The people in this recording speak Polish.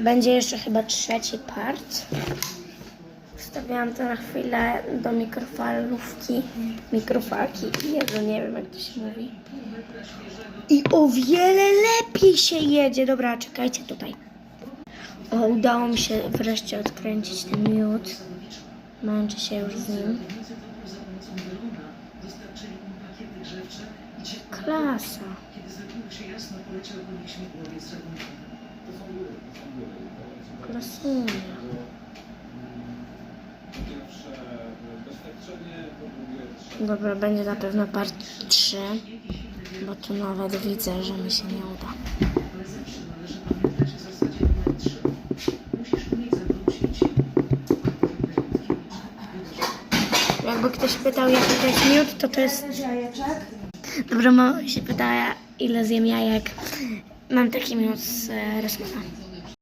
Będzie jeszcze chyba trzeci part. Wstawiałam to na chwilę do mikrofalówki. Mikrofalki. Jezu, nie wiem jak to się mówi. I o wiele lepiej się jedzie. Dobra, czekajcie tutaj. O, udało mi się wreszcie odkręcić ten miód. Męczę się już z nim. Klasa. Klasunia. Dobra, będzie na pewno part 3, bo tu nawet widzę, że mi się nie uda. Jakby ktoś pytał, jaki to jest miód, to to jest... Dobra, mama się pytała, ile zjem jajek. Mam taki miód z e, Rosmana.